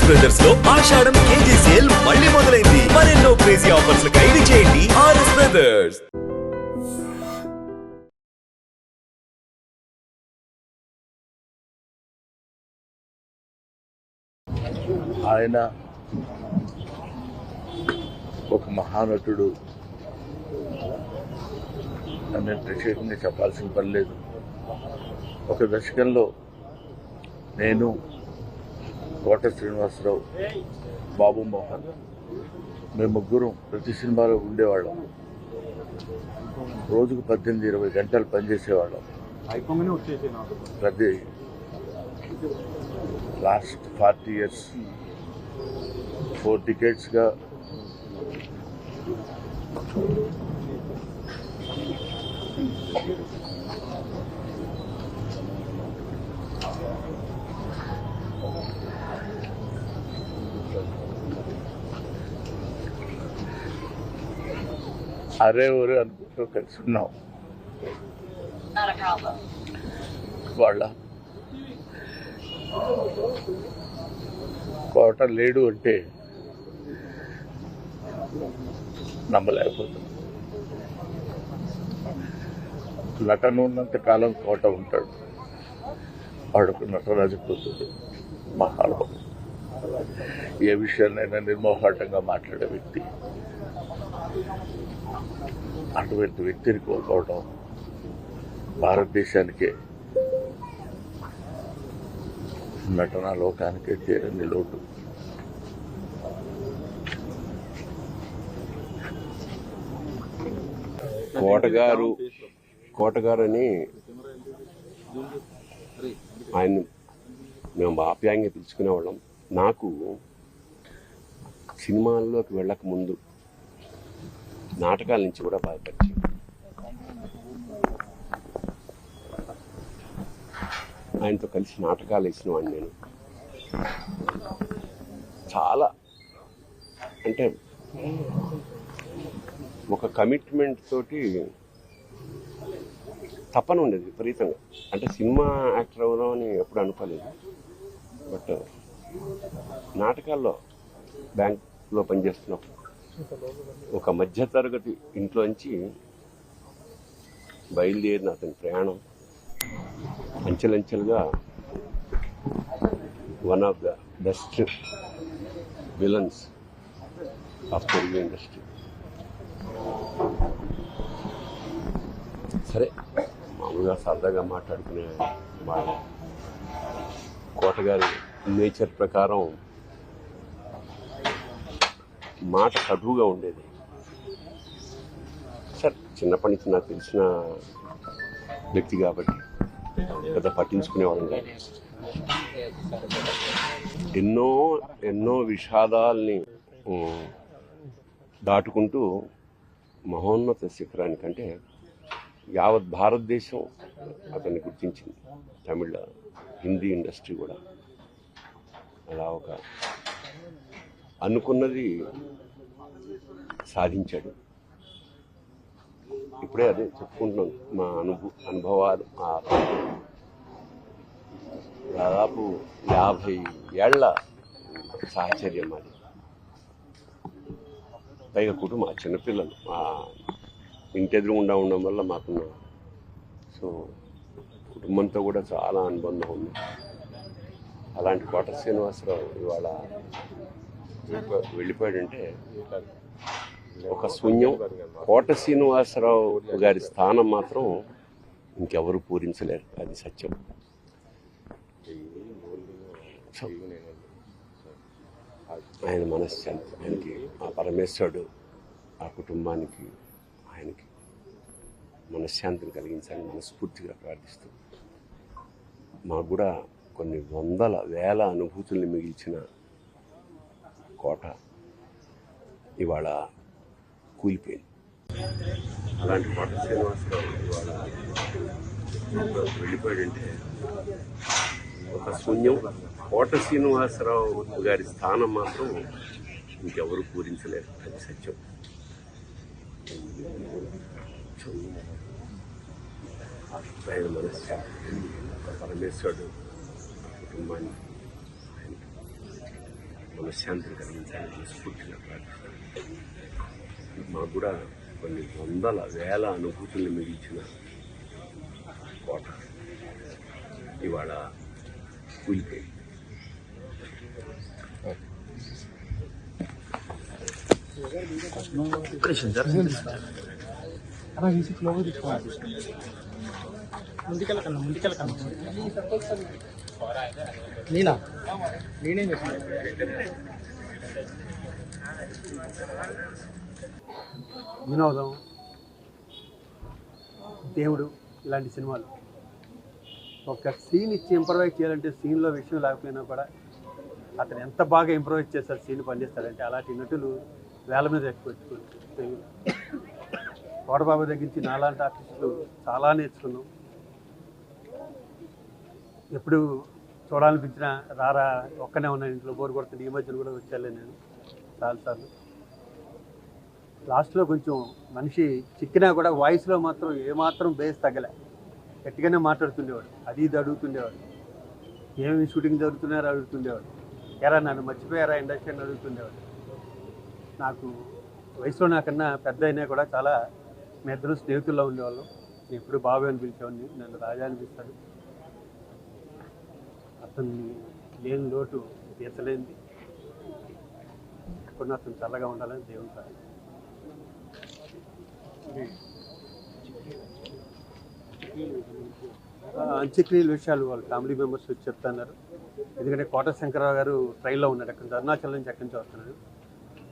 RS బ్రదర్స్లో Ashadham KG sale మళ్ళీ మొదలైంది. మరెన్నో క్రేజీ ఆఫర్స్ ఖైదీ చేయండి ఆర్ఎస్ బ్రదర్స్ ఆయన ఒక మహానటుడు. అని నేను ప్రత్యేకంగా చెప్పాల్సిన పని లేదు. ఒక దశకంలో నేను కోట శ్రీనివాసరావు బాబు మోహన్. మేము ముగ్గురం ప్రతి సినిమాలో ఉండేవాళ్ళం. రోజుకు పద్దెనిమిది ఇరవై గంటలు పనిచేసేవాళ్ళం. ప్రతి లాస్ట్ ఫార్టీ ఇయర్స్ ఫోర్ టికెట్స్గా అరే ఒరే అనుకుంటూ కలిసి ఉన్నాం. వాళ్ళ కోట లేడు అంటే నమ్మలేకపోతున్నాం నటన ఉన్నంత కాలం కోట ఉంటాడు. వాడుకు నటరాజు కూతురు మహానుభావుడు. ఏ విషయాన్నైనా నిర్మోహాటంగా మాట్లాడే వ్యక్తి. అటువంటి వ్యక్తిని కోల్పోవడం భారతదేశానికే నటనా లోకానికే తీరని లోటు. కోటగారు కోటగారు అని ఆయన మేము ఆప్యాయంగా పిలుచుకునేవాళ్ళం. నాకు సినిమాల్లోకి వెళ్ళక ముందు నాటకాల నుంచి కూడా బాగా పరిచయం ఆయనతో కలిసి నాటకాలు వేసిన వాడిని నేను. చాలా. అంటే ఒక కమిట్మెంట్ తోటి తప్పన ఉండేది విపరీతంగా. అంటే సినిమా యాక్టర్ అవుదాం అని ఎప్పుడు అనుకోలేదు. బట్ నాటకాల్లో బ్యాంక్లో పనిచేస్తున్నప్పుడు ఒక మధ్యతరగతి ఇంట్లోంచి బయలుదేరిన అతని ప్రయాణం అంచెలంచెలుగా one of the best villains of Telugu industry సరే మామూలుగా సరదాగా మాట్లాడుకునే వాళ్ళు కోటగారి నేచర్ ప్రకారం మాట కటువుగా ఉండేది. సార్ చిన్నప్పటి నుంచి నాకు తెలిసిన వ్యక్తి కాబట్టి పెద్ద పట్టించుకునేవాళ్ళం కాదు. ఎన్నో ఎన్నో విషాదాల్ని దాటుకుంటూ మహోన్నత శిఖరానికంటే యావత్ భారతదేశం అతన్ని గుర్తించింది. తమిళ హిందీ ఇండస్ట్రీ కూడా. అలా ఒక అనుకున్నది సాధించాడు. ఇప్పుడే అదే చెప్పుకుంటున్నాం. మా అనుభవ అనుభవాలు ఆ దాదాపు యాభై ఏళ్ళ సాహచర్యం అది. పైగా కుటుంబం చిన్నపిల్లలు మా ఇంటి ఉండా ఉండడం వల్ల మాకున్న సో కుటుంబంతో కూడా చాలా అనుబంధం ఉంది. అలాంటి కోట శ్రీనివాసరావు ఇవాళ వెళ్ళిపోయాడంటే ఒక శూన్యం. కోట శ్రీనివాసరావు గారి స్థానం మాత్రం ఇంకెవరు పూరించలేరు. అది సత్యం. ఆయన మనశ్శాంతి ఆయనకి ఆ పరమేశ్వరుడు ఆ కుటుంబానికి ఆయనకి మనశ్శాంతిని కలిగించాలని మనస్ఫూర్తిగా ప్రార్థిస్తూ మాకు కూడా కొన్ని వందల వేల అనుభూతుల్ని మిగిల్చిన కోట ఇవాళ కూలిపోయింది. అలాంటి కోట శ్రీనివాసరావు ఇవాళ వెళ్ళిపోయాడంటే ఒక శూన్యం. కోట శ్రీనివాసరావు గారి స్థానం మాత్రం ఇంకెవరు పూరించలేరు. అది సత్యం. ఆయన మనశ్శాంతి పరమేశ్వరుడు కుటుంబాన్ని మనశ్శాంతిని కలిగించాలని మనస్ఫూర్తిగా ప్రార్థిస్తాను మాకు కూడా కొన్ని వందల వేల అనుభూతుల్ని మిగిల్చిన కోట. ఇవాళ కూలిపోయింది. ముందుకెళ్ళకన్నా ముందుకెళ్ళకన్నా. నేనా? నేనేం చేసిన వినోదం దేవుడు ఇలాంటి సినిమాలు. ఒక సీన్ ఇచ్చి ఇంప్రవైజ్ చేయాలంటే సీన్లో విషయం లేకపోయినా కూడా అతను ఎంత బాగా ఇంప్రవైజ్ చేస్తారు సీన్ పనిచేస్తాడంటే అలాంటి నటులు వేల మీద ఎక్కువ కోటబాబు దగ్గర నుంచి నాలాంటి ఆర్టిస్టులు చాలా నేర్చుకున్నాం. ఎప్పుడు చూడాలనిపించిన రారా ఒక్కనే ఉన్నాను ఇంట్లో బోర్ కొడుతుంది ఈ మధ్యన కూడా వచ్చాలే నేను చాలాసార్లు. లాస్ట్లో కొంచెం మనిషి చిక్కినా కూడా వాయిస్లో మాత్రం ఏమాత్రం బేస్ తగ్గలే. గట్టిగానే మాట్లాడుతుండేవాడు అది ఇది అడుగుతుండేవాడు. ఏమేమి షూటింగ్ జరుగుతున్నారో అడుగుతుండేవాడు. ఎరా నన్ను మర్చిపోయారా ఇండస్ట్రీ అని అడుగుతుండేవాడు. నాకు వయసులో నాకన్నా పెద్ద అయినా కూడా చాలా మీ ఇద్దరు స్నేహితుల్లో ఉండేవాళ్ళం. ఎప్పుడు బాబు అని పిలిచేవాడిని నన్ను రాజా అనిపిస్తాడు. అతన్ని లేని లోటు తీర్చలేంది ఎప్పుడన్నా అతను చల్లగా ఉండాలని దేవుని ప్రార్థన. ఆ, అంత్యక్రియల విషయాలు వాళ్ళ ఫ్యామిలీ మెంబర్స్ వచ్చి చెప్తున్నారు. ఎందుకంటే కోట శంకరరావు గారు ట్రైన్లో ఉన్నారు అక్కడ అరుణాచల్ నుంచి అక్కడి నుంచి వస్తున్నారు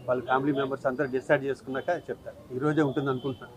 వాళ్ళ ఫ్యామిలీ మెంబర్స్ అందరూ డిసైడ్ చేసుకున్నాక చెప్తారు. ఈరోజే ఉంటుంది అనుకుంటున్నాను